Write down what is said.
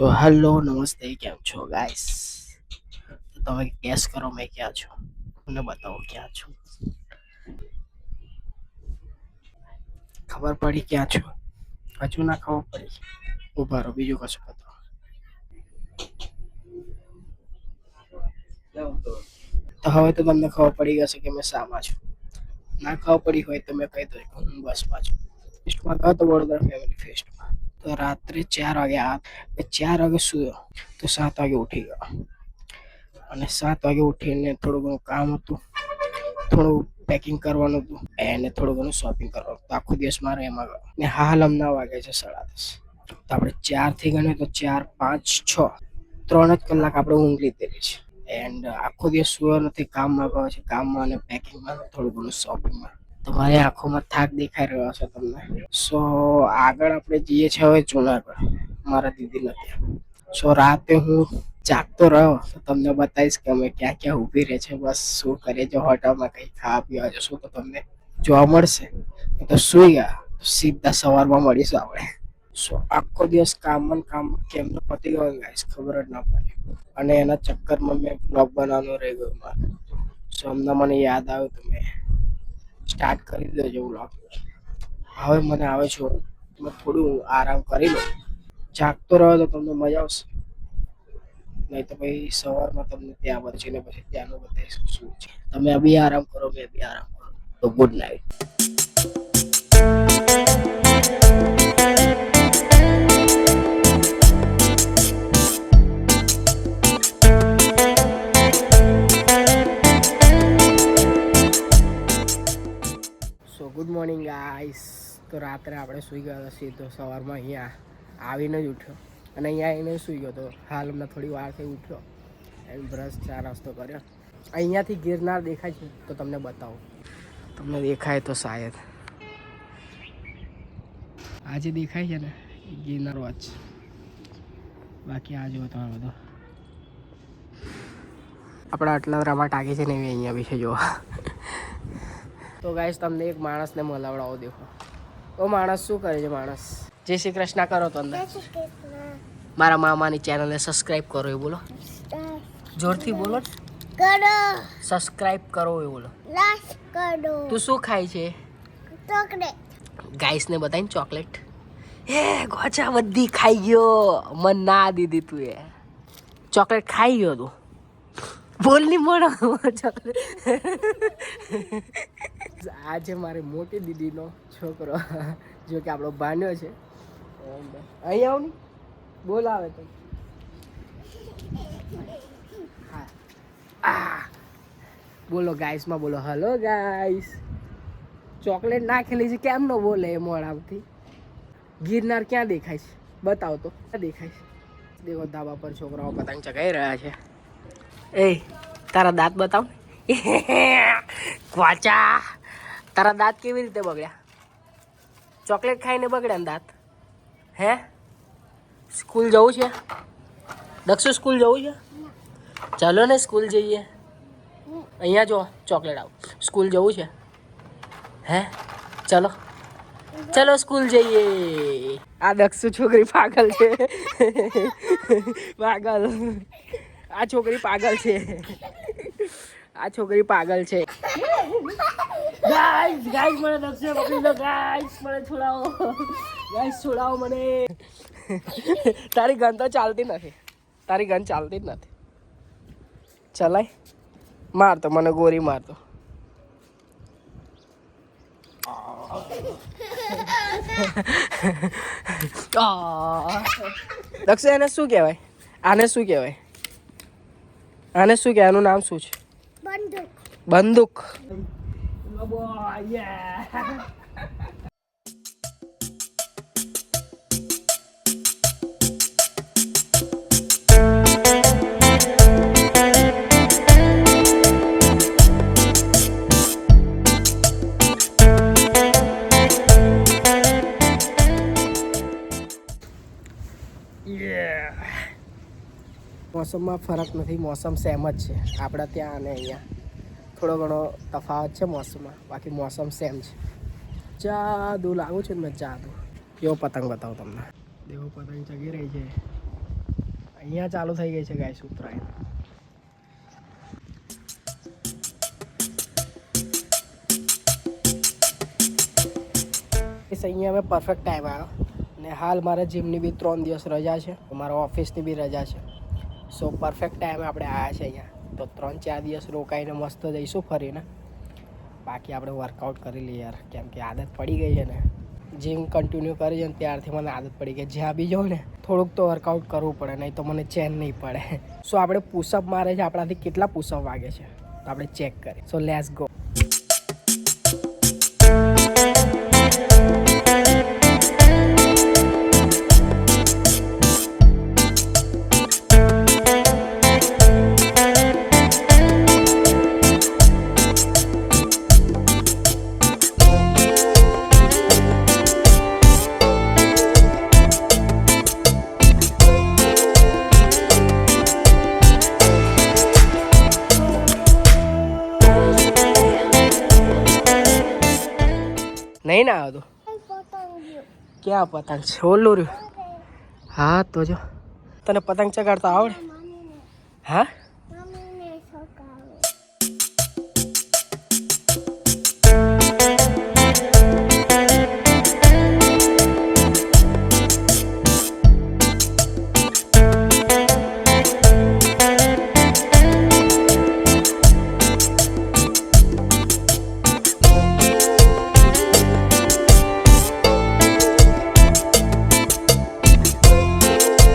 So hello નમસ્તે કેમ છો ગાઈસ તો તમે ગેસ કરો મેં ક્યાં છું મને બતાવો ક્યાં છું ખબર પડી ક્યાં છું હજુ ના ખબર પડી ઊભા રહો બીજું કશું બતાવો તો હવે તો તમને ખબર પડી જશે કે મેં શામાં છું ના ખબર પડી હોય તો મેં કહી દઉં કે હું બસમાં છું ફેસ્ટમાં ગયો તો વડોદરા ફેમિલી ફેસ્ટમાં તો રાત્રે ચાર વાગે આ ચાર વાગે સુયો તો સાત વાગે ઉઠી ગયો. અને સાત વાગે ઉઠીને થોડું ઘણું કામ હતું, થોડું પેકિંગ કરવાનું હતું, એને થોડું ઘણું શોપિંગ કરવાનું તો આખો દિવસ મારે એમાં ગયો. ને હાલ હમણાં વાગે છે સાડા દસ. તો આપણે ચારથી ગણીએ તો ચાર, પાંચ, છ, ત્રણ જ કલાક આપણે ઊંઘ લીધેલી છે. એન્ડ આખો દિવસ સુયો નથી, કામમાં ગયો છે. કામમાં અને પેકિંગમાં થોડું ઘણું શોપિંગમાં તમારી આંખોમાં થાક દેખાઈ રહ્યો છે તમને. સો આગળ આપણે જઈએ છીએ હવે જુનાગઢ. મારા દીદીના ત્યાં સો રાતે હું જાગતો રહ્યો તો તમને બતાવીશ કે અમે ક્યાં ક્યાં ઊભી રહે છે. બસ શું કરીએ, જો હોટલમાં કંઈ ખાવા પીવા જશું તો તમને જોવા મળશે. તો સુઈ ગયા. સીધા સવારમાં મળીશું આપણે. સો આખો દિવસ કામમાં કામ કેમનો પતી ગયો ગાઈશ ખબર જ ના પડી. અને એના ચક્કરમાં મેં બ્લોગ બનાવવાનો રહી ગયો મારે. સો હમણાં મને યાદ આવ્યું તો મેં સ્ટાર્ટ કરી દેજો બ્લોગ હવે મને આવે છે. તમે થોડું આરામ કરી લો. જાગતો રહ્યો તો તમને મજા આવશે. નહીં તો પછી સવારમાં તમને ત્યાં પહોંચીને પછી ત્યાંનું બતાવીશું શું છે. તમે બી આરામ કરો, મેં બી આરામ કરો. તો ગુડ નાઇટ મોર્નિંગ આઈસ તો રાત્રે આપણે સૂઈ ગયા હતા સીધો સવારમાં અહીંયા આવીને જ ઉઠ્યો. અને અહીંયા આવીને સૂઈ ગયો તો હાલ હમણાં થોડી વાર થઈ ઉઠ્યો એમ બ્રશ ચા નાસ્તો કર્યો. અહીંયાથી ગિરનાર દેખાય છે, તો તમને બતાવું. તમને દેખાય તો શાયદ. આજે દેખાય છે ને ગિરનાર વોચ બાકી આ જુઓ તમે બધો. આપણે આટલા રમા ટાંકી છે ને અહીંયા વિશે જોવા તો ગાઈશ તમને એક માણસને મલાવડાવો દેખો. તો માણસ શું કરે છે માણસ? જય શ્રી કૃષ્ણ કરો તો અંદર. મારા મામાની ચેનલને સબસ્ક્રાઇબ કરો એ બોલો. જોરથી બોલો કરો. સબસ્ક્રાઇબ કરો એ બોલો. કરો. તું શું ખાય છે? ચોકલેટ. ગાઈસને બતાવીને ચોકલેટ. હે ગોચા બધી ખાઈ ગયો. મન ના દીધી તું એ. ચોકલેટ ખાઈ ગયો તું. બોલની મોડો આજે મારી મોટી દીદીનો છોકરો, જો કે આપણો ભાન્યો છે. અહીં આવ ને. બોલ આવે તો. બોલો ગાઈસમાં બોલો. હલો ગાઈસ ચોકલેટ નાખેલી છે, કેમ ન બોલે એ મોડાથી ગિરનાર ક્યાં દેખાય છે? બતાવો તો. ક્યાં દેખાય છે? દેખો ધાબા પર છોકરાઓ પતંગ ચગાઈ રહ્યા છે. એ તારા દાંત બતાવ ક્વાચા તારા દાંત કેવી રીતે બગડ્યા ચોકલેટ ખાઈને બગડ્યા ને દાંત હે સ્કૂલ જવું છે દક્ષુ સ્કૂલ જવું છે ચાલો ને સ્કૂલ જઈએ અહીંયા જો ચોકલેટ આવ સ્કૂલ જવું છે હે ચલો ચલો સ્કૂલ જઈએ આ દક્ષુ છોકરી પાગલ છે પાગલ આ છોકરી પાગલ છે. આ છોકરી પાગલ છે. ગાઈસ ગાઈસ મને દક્ષુ પકડી લો ગાઈસ મને છોડાવો. ગાઈસ છોડાવો મને. તારી ગન તો ચાલતી નથી. તારી ગન ચાલતી જ નથી. ચલાય. મારતો મને ગોરી મારતો દક્ષ એને શું કહેવાય? આને શું કહેવાય? આને શું કે આનું નામ શું છે? બંદૂક. બંદૂક. મોસમમાં ફરક નથી, મોસમ સેમ જ છે. આપણા ત્યાં અને અહીંયા થોડો ઘણો તફાવત છે મોસમમાં. બાકી મોસમ સેમ છે. જાદુ લાગુ છે ને મેં જાદુ. કેવો પતંગ બતાવું તમને? દેવો પતંગ ચગી રહી છે. અહીંયા ચાલુ થઈ ગઈ છે ગાય ઉત્તરાયણ. અહીંયા અમે પરફેક્ટ ટાઈમ આવ્યો. ને હાલ મારા જીમની બી ત્રણ દિવસ રજા છે. મારા ઓફિસની બી રજા છે. સો પરફેક્ટ ટાઈમે આપણે આવ્યા છે અહીંયા. તો ત્રણ ચાર દિવસ રોકાઈને મસ્ત જઈશું ફરીને. બાકી આપણે વર્કઆઉટ કરી લઈએ યાર, કેમ કે આદત પડી ગઈ છે ને. જીમ કન્ટિન્યુ કરી છે ને ત્યારથી મને આદત પડી ગઈ. જ્યાં બી જાઉં ને, થોડુંક તો વર્કઆઉટ કરવું પડે, નહીં તો મને ચેન નહીં પડે. સો આપણે પુશઅપ મારે છે, આપણાથી કેટલા પુશઅપ વાગે છે? તો આપણે ચેક કરીએ. સો લેસ ગો નહીં ના આવ્યો પતંગિયું ક્યાં પતંગ? છે ઓલું રહ્યું હા તો જો. તને પતંગ ચગાડતા આવડે? હા?